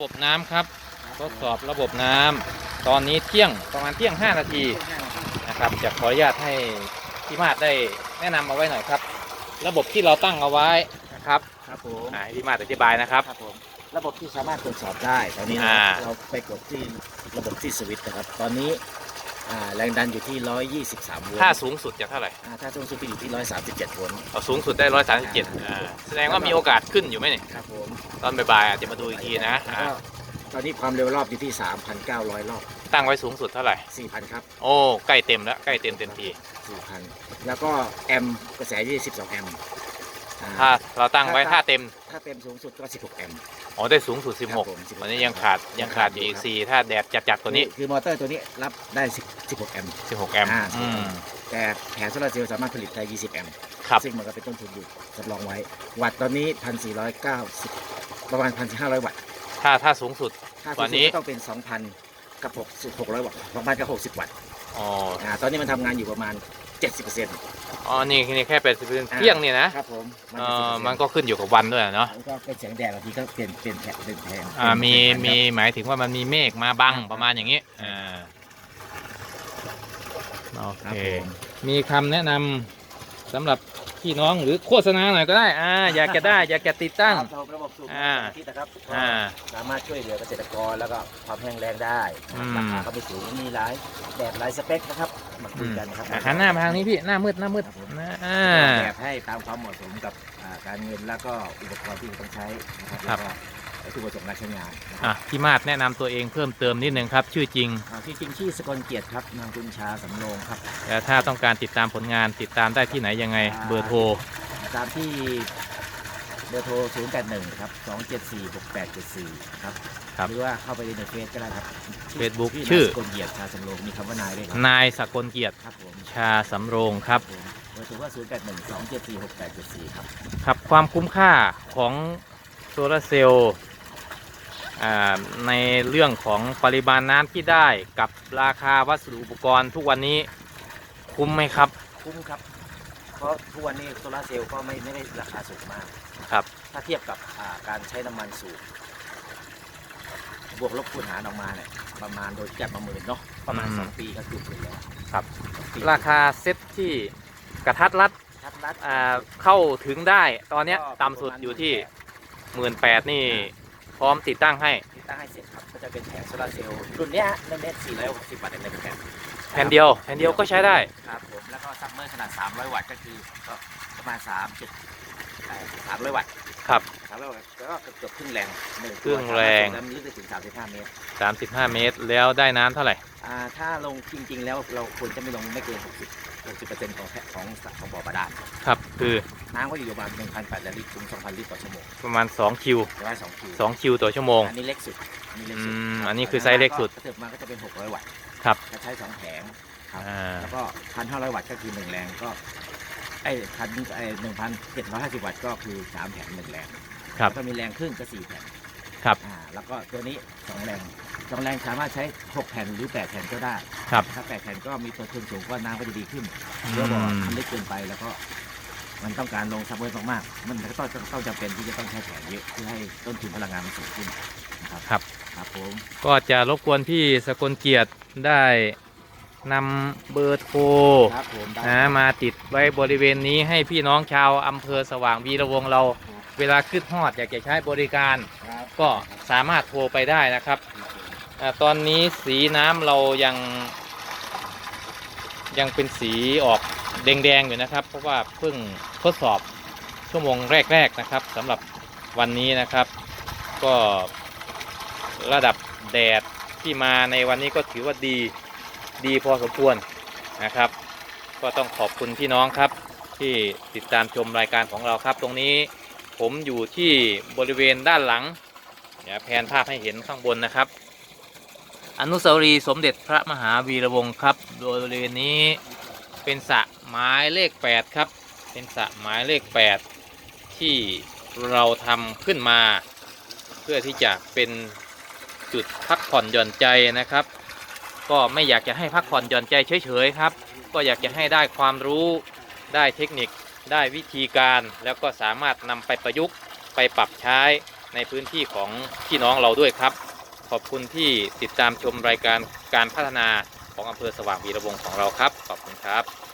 ระบบน้ำครับทดสอบระบบน้ำตอนนี้เที่ยงประมาณเที่ยง 5 นาทีนะครับจะขออนุญาตให้พี่มาศได้แนะนำเอาไว้หน่อยครับ ระบบที่เราตั้งเอาไว้นะครับครับผมอ่าให้พี่มาศอธิบายนะครับครับผมระบบที่สามารถตรวจสอบได้ ตอนนี้อ่าเราไปกดที่ระบบที่สวิตช์นะครับ ตอนนี้ อ่าแรงดันอยู่ที่ 123โวลต์ถ้าสูงสุดจะเท่าไหร่อ่าถ้าสูงสุดก็อยู่ที่ 137โวลต์ เอาสูงสุดได้137อ่าแสดงว่ามีโอกาสขึ้นอยู่ไหมเนี่ยครับผมตอนบ่ายๆอาจจะมาดูอีกทีนะแล้วอ่าก็ตอนนี้ความเร็วรอบอยู่ที่ 3,900 รอบ ตั้งไว้สูงสุดเท่าไหร่ 4,000 ครับ โอ้ใกล้เต็มแล้วใกล้เต็มเต็มที 4,000 แล้วก็แอมป์กระแสอยู่ที่12แอมป์อ่าถ้าเราตั้งไว้ถ้าเต็มถ้าเต็มสูงสุดก็ 16 แอมป์ อ๋อได้สูงสุด ครับผม16 วันนี้ยังขาดยังขาดอยู่อีก4ถ้าแดดจัดๆตัวนี้ คือมอเตอร์ตัวนี้รับได้10 16แอมป์ 16 แอมป์อ่า อืมแต่แผงโซลาร์เซลล์สามารถผลิตได้ 20 แอมป์ ครับซึ่งมันก็เป็นต้นทุนอยู่สำรองไว้ วัตต์ตอนนี้ 1,490 ประมาณ 1,500 วัตต์ถ้าถ้าสูงสุด ถ้าตอนนี้สูงสุดก็ต้องเป็น 2,000 กับ 6 600 วัตต์2,000กับ 60 วัตต์อ๋ออ่าตอนนี้มันทำงานอยู่ประมาณ 70%อ๋อ นี่นี่แค่เป็นเที่ยงนี่นะครับผมเออมันก็ขึ้นอยู่กับวันด้วยเนาะมันก็เป็นแสงแดดบางทีก็เปลี่ยนเปลี่ยนแผงเป็นแผงอ่ามีเป็นแผงมีหมายถึงว่ามันมีเมฆมาบังประมาณอย่างนี้อ่าโอครับเคผมมีคำแนะนำสำหรับ พี่น้องหรือโฆษณาหน่อยก็ได้อ่าอยากจะได้อยากจะติดตั้ง ครับระบบสูบอ่าน้ำที่นะครับอ่าสามารถช่วยเหลือเกษตรกรแล้วก็ความแห้งแล้งได้อืม ราคาก็ไม่สูงมีหลายแบบหลายสเปคนะครับมาคุยกันนะครับอะหันหน้ามาทางนี้พี่หน้ามืดหน้ามืดนะอ่าแบบให้ตามความเหมาะสมกับอ่าการเงินแล้วก็อุปกรณ์ที่ต้องใช้นะครับครับ แล้วก็ วัตถุประสงค์การใช้งานนะคอะรับพี่มาดแนะนำตัวเองเพิ่มเติมนิดนึงครับ ชื่อจริง อ่าที่จริงชื่อสกลเกียรติครับนางกุญชาสำโรงครับ แล้วถ้าต้องการติดตามผลงานติดตามได้ที่ไหนยังไง เบอร์โทร ตามที่เบอร์โทร 0 8 1 ครับ 2 7 4 6 8 7 4 ครับ ครับหรือว่าเข้าไปในเฟซก็ได้ครับ Facebook ที่ชื่อ นายสกลเกียรติชาสำโรงมีคำว่านายด้วยครับนายสกลเกียรติครับผมชาสำโรงครับ ผมเบอร์โทรว่า 0 8 1 2 7 4 6 8 7 4 ครับ ครับความคุ้มค่าของโซลาร์เซลล์อ่า ในเรื่องของปริมาณน้ำที่ได้กับราคาวัสดุอุปกรณ์ทุกวันนี้คุ้มไหมครับ คุ้มครับ เพราะทุกวันนี้โซลาร์เซลล์ก็ไม่ไม่ได้ราคาสูงมากครับ ถ้าเทียบกับอ่าการใช้น้ำมันสูงบวกลบคูณหารออกมาเนี่ยประมาณโดยจับประเมินเนาะประมาณอืม2ปีก็จุดเลยแล้วครับสองปีราคาเซ็ตที่กระทัดรัดชัดรัดอ่าเข้าถึงได้ตอนเนี้ยก็ต่ำสุดอยู่ที่ประมาณหมื่นแปดนี่ พร้อมติดตั้งให้ติดตั้งให้เสร็จครับก็จะเป็นแผงโซลาร์เซลล์รุ่นเนี้ยฮะเน็ต460วัตต์ในแผ่นแผ่นเดียวแผ่นเดียวก็ใช้ได้ครับผมแล้วก็ซัมเมอร์ขนาด 300 วัตต์ก็คือก็ประมาณ3จุด300 วัตต์ครับ 300วัตต์ก็เกือบครึ่งแรงหนึ่ครึ่งแรงแล้วมันลึกไปถึง 35 เมตร35 เมตรแล้วได้น้ำเท่าไหร่อ่าถ้าลงจริง ๆ แล้วเราควรจะไม่ลงไม่เกิน 60 60%ของแค่ของของบ่อบาดาลครับ คือน้ำก็อยู่ประมาณ1,800ลิตรถึง2,000ลิตรต่อชั่วโมงประมาณ2คิวหรือว่า2คิว2คิวต่อชั่วโมง อันนี้เล็กสุดอันนี้เล็กสุดอืมรับอันนี้คือไซส์เล็กสุดกระเถิบมาก็จะเป็น 600 วัตต์ครับจะใช้สองแผงครับอ่า แล้วก็ 1,500 วัตต์ก็คือ1แรงก็ไอ้พันไอ้1,750วัตต์ก็คือ3แผง1แรงครับแล้วก็มีแรงครึ่งก็4แผ่นครับ อ่าแล้วก็ตัวนี้2แรง สองแรงสามารถใช้ 6 แผ่นหรือ 8 แผ่นก็ได้ครับถ้า8แผ่นก็มีตัวทุนสูงก็น้ำก็จะดีขึ้นอืเพื่อบอกมมันเล็กเกินไปแล้วก็ มันต้องการลงซับเวอร์มากๆมันก็ต้องต้องจำเป็นที่จะต้องใช้แผงเยอะเพื่อให้ต้นทุนพลังงานมันสูงขึ้นนะครับครับ ครับผมก็จะรบกวนพี่สกลเกียรติได้นำเบอร์โทรครับผมได้นะมาติดไว้บริเวณนี้ให้พี่น้องชาวอำเภอสว่างวีระวงศ์เรา เวลาขึ้นฮอดอยากจะใช้บริการ ครับ ก็สามารถโทรไปได้นะครับ อตอนนี้สีน้ำเรายัง ยังเป็นสีออกแดงๆอยู่นะครับ เพราะว่าเพิ่งทดสอบชั่วโมงแรกๆนะครับสำหรับวันนี้นะครับ ก็ระดับแดดที่มาในวันนี้ก็ถือว่าดีดีพอสมควรนะครับ ก็ต้องขอบคุณพี่น้องครับ ที่ติดตามชมรายการของเราครับ ตรงนี้ผมอยู่ที่บริเวณด้านหลังเดี๋ยวแผนภาพให้เห็นข้างบนนะครับ อนุสาวรีย์สมเด็จพระมหาวีระวงศ์ครับ โดยบริเวณนี้เป็นสระหมายเลข 8 ครับ เป็นสระหมายเลข 8 ที่เราทำขึ้นมา เพื่อที่จะเป็นจุดพักผ่อนหย่อนใจนะครับ ก็ไม่อยากจะให้พักผ่อนหย่อนใจเฉยๆครับ ก็อยากจะให้ได้ความรู้ได้เทคนิคได้วิธีการแล้วก็สามารถนำไปประยุกต์ไปปรับใช้ในพื้นที่ของพี่น้องเราด้วยครับ ขอบคุณที่ติดตามชมรายการการพัฒนาของอำเภอสว่างวีระวงของเราครับ ขอบคุณครับ